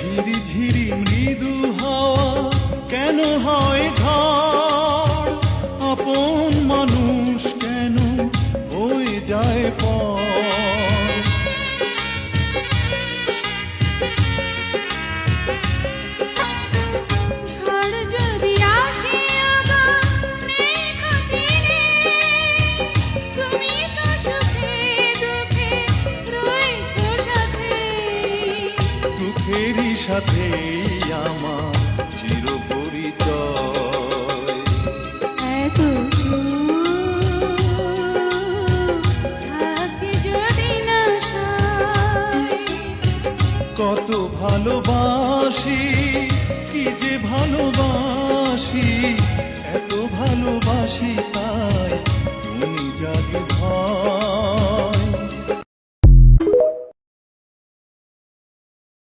ঝিরি ঝিরি মৃদু হাওয়া কেন হয় ঝড় আপন মানুষ কেন হয়ে যায় পর সাথে আমার চির পরিচয় এত সুখ থাকে যদি না সয় কত ভালোবাসি কি যে ভালোবাসি এত ভালোবাসি তাই তুমি জাগবে